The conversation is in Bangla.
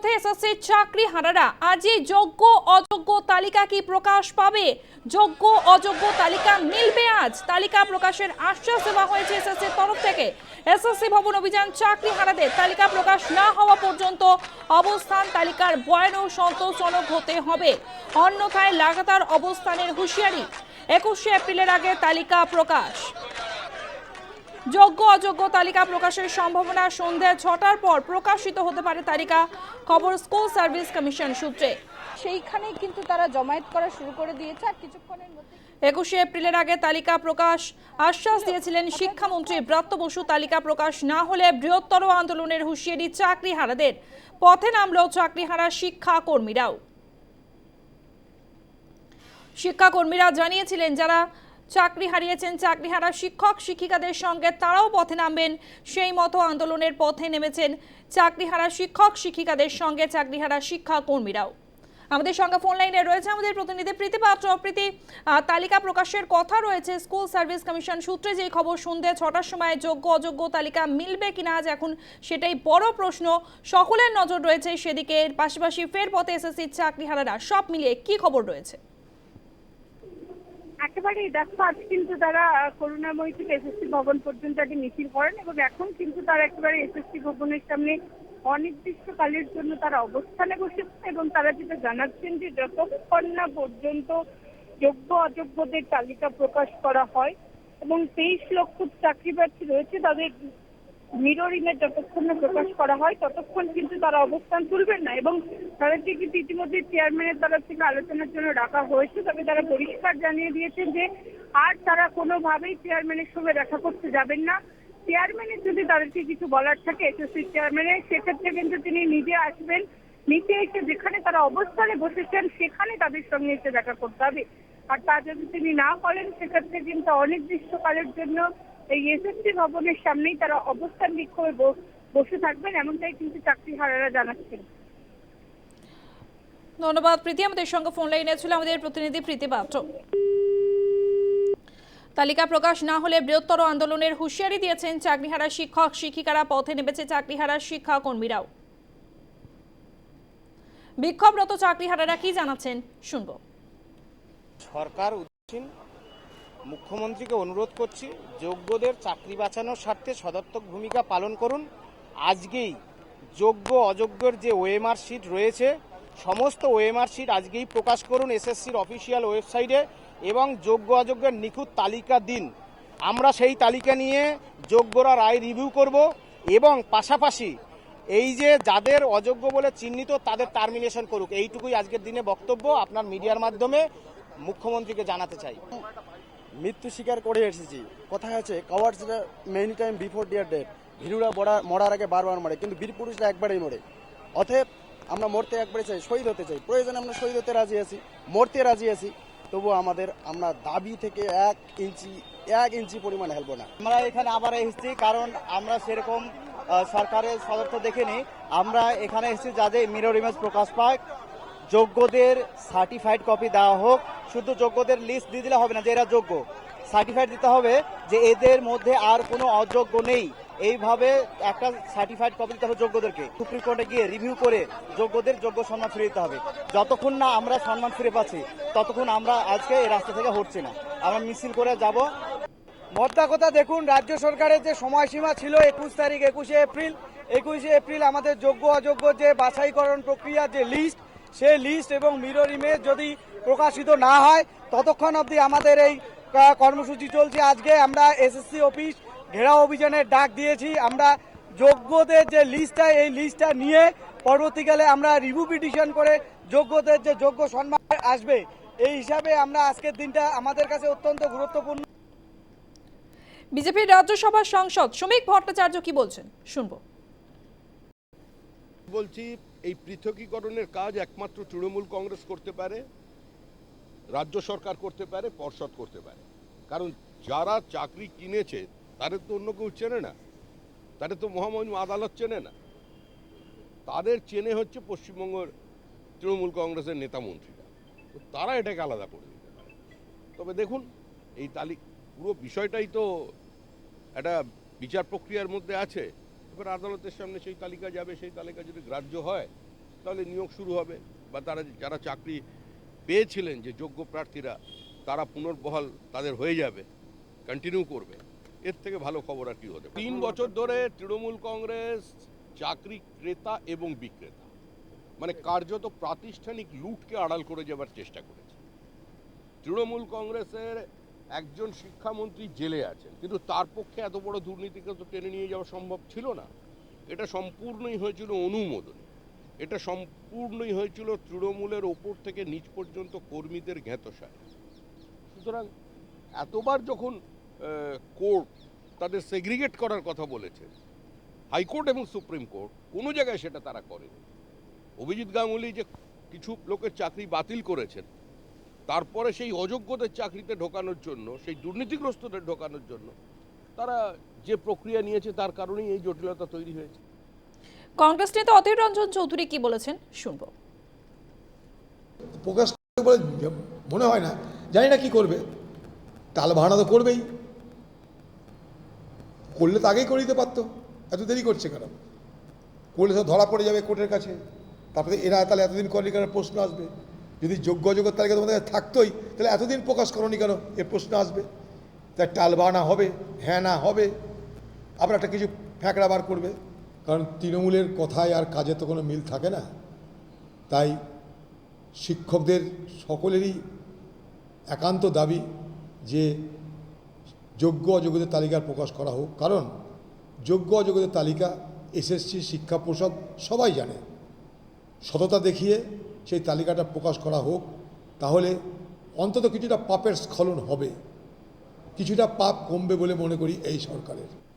পথে এসএসসির চাকরি হারারা? আজই যোগ্য, অযোগ্য তালিকা কি প্রকাশ পাবে? যোগ্য, অযোগ্য তালিকা মিলবে আজ? তালিকা প্রকাশের আশ্বাস দেওয়া হয়েছে এসএসসির তরফ থেকে। এসএসসি ভবন অভিযান চাকরি হারাদের তালিকা প্রকাশ না হওয়া পর্যন্ত অবস্থান তালিকার ভয়ানক সন্তোষজনক হতে হবে। অন্যথায় লাগাতার অবস্থানের হুঁশিয়ারি। একুশে এপ্রিলের আগে তালিকা প্রকাশ। যোগ্য অযোগ্য তালিকা প্রকাশের সম্ভাবনা সন্ধ্যা ছটার পর প্রকাশিত হতে পারে তালিকা খবর স্কুল সার্ভিস কমিশন সূত্রে। সেইখানে কিন্তু তারা জমায়েত করা শুরু করে দিয়েছে আর কিছুক্ষণের মধ্যে একুশে এপ্রিলের আগে তালিকা প্রকাশ আশ্বাস দিয়েছিলেন শিক্ষামন্ত্রী ব্রত্য বসু তালিকা প্রকাশ না হলে বৃহত্তর আন্দোলনের হুঁশিয়ারি চাকরি হারাদের পথে নামলো চাকরি হারা শিক্ষা কর্মীরাও শিক্ষাকর্মীরা জানিয়েছিলেন যারা চাকরি হারিয়েছেন চাকরি হারা শিক্ষক শিক্ষিকাদের সঙ্গে তারাও পথে নামবেন। সেই মতো আন্দোলনের পথে নেমেছেন চাকরি হারা শিক্ষক শিক্ষিকাদের সঙ্গে চাকরি হারা শিক্ষা কর্মীরাও আমাদের সঙ্গে ফোন লাইনে রয়েছে আমাদের প্রতিনিধি প্রীতি পাত্র। প্রীতি তালিকা প্রকাশের কথা রয়েছে। স্কুল সার্ভিস কমিশন সূত্রে যে খবর, সন্ধ্যে ছটার সময় যোগ্য অযোগ্য তালিকা মিলবে কিনা আজ এখন সেটাই বড় প্রশ্ন। সকলের নজর রয়েছে সেদিকে। পাশাপাশি ফের পথে এসএসসি চাকরি হারারা সব মিলিয়ে কি খবর রয়েছে? একেবারেই দেখো, আজ কিন্তু তারা করুণাময়ী থেকে এসএসসি ভবন পর্যন্ত আগে মিছিল করেন এবং এখন কিন্তু তারা একেবারে এসএসসি ভবনের সামনে অনির্দিষ্টকালের জন্য তারা অবস্থানে বসেছেন এবং তারা যেটা জানাচ্ছেন যে যতক্ষণ না পর্যন্ত যোগ্য অযোগ্যদের তালিকা প্রকাশ করা হয় এবং তেইশ লক্ষ চাকরি প্রার্থী রয়েছে, তাদের মিররিংয়ে যতক্ষণ না প্রকাশ করা হয়, ততক্ষণ কিন্তু তারা অবস্থান তুলবেন না এবং তাদেরকে কিন্তু ইতিমধ্যে চেয়ারম্যানের তরফ থেকে আলোচনার জন্য ডাকা হয়েছে, তবে তারা পরিষ্কার জানিয়ে দিয়েছেন যে আর তারা কোনোভাবেই চেয়ারম্যানের সঙ্গে দেখা করতে যাবেন না। চেয়ারম্যানের যদি তাদেরকে কিছু বলার থাকে এসএসসি চেয়ারম্যানের সেক্ষেত্রে কিন্তু তিনি নিজে আসবেন, নিচে এসে যেখানে তারা অবস্থানে বসেছেন, সেখানে তাদের সঙ্গে এসে দেখা করতে হবে। আর তা যদি তিনি না করেন, সেক্ষেত্রে কিন্তু অনির্দিষ্টকালের জন্য এই এসএসসি ভবনের সামনেই তারা অবস্থান বিক্ষোভে বসে থাকবেন এমনটাই কিন্তু চাকরি হারারা জানাচ্ছেন। ধন্যবাদ প্রীতি। আমাদের সঙ্গে ফোন লাইনে ছিল আমাদের প্রতিনিধি প্রীতি পাত্র। তালিকা প্রকাশ না হলে বৃহত্তর আন্দোলনের হুঁশিয়ারি দিয়েছেন চাকরিহারা শিক্ষক শিক্ষিকারা পথে নেমেছে চাকরিহারা শিক্ষা কর্মীরাও বিক্ষোভরত চাকরিহারারা কি জানাচ্ছেন? শুনব। সরকার উদাসীন মুখ্যমন্ত্রীকে অনুরোধ করছি, যোগ্যদের চাকরি বাঁচানোর স্বার্থে সদর্থক ভূমিকা পালন করুন। আজকেই যোগ্য, অযোগ্যর যে ওএমআর শিট রয়েছে, সমস্ত ওএমআর শিট আজকেই প্রকাশ করুন এসএসসির অফিসিয়াল ওয়েবসাইটে এবং যোগ্য, অযোগ্যের নিখুঁত তালিকা দিন। আমরা সেই তালিকা নিয়ে যোগ্যরা রায় রিভিউ করব এবং পাশাপাশি এই যে যাদের অযোগ্য বলে চিহ্নিত, তাদের টার্মিনেশন করুক। এইটুকুই আজকের দিনে বক্তব্য। আপনার মিডিয়ার মাধ্যমে মুখ্যমন্ত্রীকে জানাতে চাই। মৃত্যু স্বীকার করে এসেছি। কথা আছে cowards many time before their death ভীরুরা মরা- মরার আগে বারবার মরে, কিন্তু বীর পুরুষরা একবারেই মরে। অতএব আমরা মরতে একবারে চাই, শহীদ হতে চাই। প্রয়োজনে আমরা শহীদ হতে রাজি আছি, মরতে রাজি আছি, তবু আমাদের, আমরা দাবি থেকে এক ইঞ্চি এক ইঞ্চি পরিমাণ হেলবো না। আমরা এখানে আবার এসেছি, কারণ আমরা সেরকম সরকারের সদর্থ দেখিনি। আমরা এখানে এসেছি যাদের মিরর ইমেজ প্রকাশ পায়, যোগ্যদের সার্টিফাইড কপি দেওয়া হোক শুধু যোগ্যদের লিস্ট দিয়ে দিলে হবে না যে এরা যোগ্য। সার্টিফাইড দিতে হবে যে এদের মধ্যে আর কোনো অযোগ্য নেই। এইভাবে একটা সার্টিফাইড কপি দিতে হবে যোগ্যদেরকে। সুপ্রিম কোর্টে গিয়ে রিভিউ করে যোগ্যদের যোগ্য সম্মান ফিরে দিতে হবে। যতক্ষণ না আমরা সম্মান ফিরে পাচ্ছি, ততক্ষণ আমরা আজকে এই রাস্তা থেকে হটছি না। আমরা মিছিল করে যাব। মোদ্দা কথা দেখুন, রাজ্য সরকারের যে সময়সীমা ছিল একুশ তারিখ, একুশে এপ্রিল একুশে এপ্রিল আমাদের যোগ্য অযোগ্য যে বাছাইকরণ প্রক্রিয়া, যে লিস্ট সেই লিস্ট এবং মিরর ইমেজ যদি প্রকাশিত না হয় ততক্ষণ অবধি আমাদের এই কর্মসূচি চলছে। আজকে আমরা এসএসসি অফিস ঘেরাও অভিযানের ডাক দিয়েছি। আমরা যোগ্যদের যে লিস্টটা এই লিস্টটা নিয়ে পরবর্তীকালে আমরা রিভিউ পিটিশন করে যোগ্যদের যে যোগ্য সম্মান আসবে এই হিসাবে আমরা আজকের দিনটা আমাদের কাছে অত্যন্ত গুরুত্বপূর্ণ। বিজেপির রাজ্যসভার সাংসদ শ্রমিক ভট্টাচার্য কি বলছেন? শুনব। বলছি এই পৃথকীকরণের কাজ একমাত্র তৃণমূল কংগ্রেস করতে পারে। রাজ্য সরকার করতে পারে, পর্ষদ করতে পারে। কারণ যারা চাকরি কিনেছে, তাদের তো অন্য কেউ চেনে না। তাদের তো মহামহিম আদালত চেনে না। তাদের চেনে হচ্ছে পশ্চিমবঙ্গের তৃণমূল কংগ্রেসের নেতা মন্ত্রীরা। তো তারা এটাকে আলাদা করে দিতে পারে। তবে দেখুন, এই তালি, পুরো বিষয়টাই তো একটা বিচার প্রক্রিয়ার মধ্যে আছে। এবার আদালতের সামনে সেই তালিকা যাবে, সেই তালিকা যদি গ্রাহ্য হয়, তাহলে নিয়োগ শুরু হবে। বা তারা, যারা চাকরি পেয়েছিলেন যে যোগ্য প্রার্থীরা, তারা পুনর্বহাল তাদের হয়ে যাবে কন্টিনিউ করবে। এর থেকে ভালো খবর আর কি হতে তিন বছর ধরে তৃণমূল কংগ্রেস, চাকরি ক্রেতা এবং বিক্রেতা। মানে কার্যত প্রাতিষ্ঠানিক লুটকে আড়াল করে যাবার চেষ্টা করেছে। তৃণমূল কংগ্রেসের একজন শিক্ষামন্ত্রী জেলে আছেন, কিন্তু তার পক্ষে এত বড় দুর্নীতিকে তো টেনে নিয়ে যাওয়া সম্ভব ছিল না। এটা সম্পূর্ণই হয়েছিল অনুমোদন। এটা সম্পূর্ণই হয়েছিল তৃণমূলের ওপর থেকে নিচ পর্যন্ত কর্মীদের ঘেঁতসায়। সুতরাং এতবার যখন কোর্ট তাদের সেগ্রিগেট করার কথা বলেছে, হাইকোর্ট এবং সুপ্রিম কোর্ট, কোনো জায়গায় সেটা তারা করেনি। অভিজিৎ গাঙ্গুলি যে কিছু লোকের চাকরি বাতিল করেছেন, তারপরে সেই অযোগ্যদের চাকরিতে ঢোকানোর জন্য, সেই দুর্নীতিগ্রস্তদের ঢোকানোর জন্য, তারা যে প্রক্রিয়া নিয়েছে তার কারণেই এই জটিলতা তৈরি হয়েছে। কংগ্রেস নেতা অধীর রঞ্জন চৌধুরী কি বলেছেন শুনব। প্রকাশ বলে মনে হয় না, জানি না কি করবে। টাল ভাড়া তো করবেই। করলে তো আগেই করে দিতে পারতো, এত দেরি করছে কেন? করলে তো ধরা পড়ে যাবে কোর্টের কাছে। তারপরে এরা তাহলে এতদিন করেনি কেন প্রশ্ন আসবে? যদি যোগ্য অযোগ্যের তালিকা তোমাদের থাকতোই, তাহলে এতদিন প্রকাশ করনি কেন? এর প্রশ্ন আসবে। তাই টাল বাহানা হবে হ্যাঁ না হবে। আবার একটা কিছু ফ্যাঁকড়া বার করবে। কারণ তৃণমূলের কথায় আর কাজে তো কোনো মিল থাকে না। তাই শিক্ষকদের সকলেরই একান্ত দাবি যে যোগ্য অযোগ্যদের তালিকা প্রকাশ করা হোক। কারণ যোগ্য অযোগ্যদের তালিকা, এসএসসি, শিক্ষা পর্ষদ সবাই জানে। সততা দেখিয়ে সেই তালিকাটা প্রকাশ করা হোক, তাহলে অন্তত কিছুটা পাপের স্খলন হবে। কিছুটা পাপ কমবে বলে মনে করি এই সরকারের।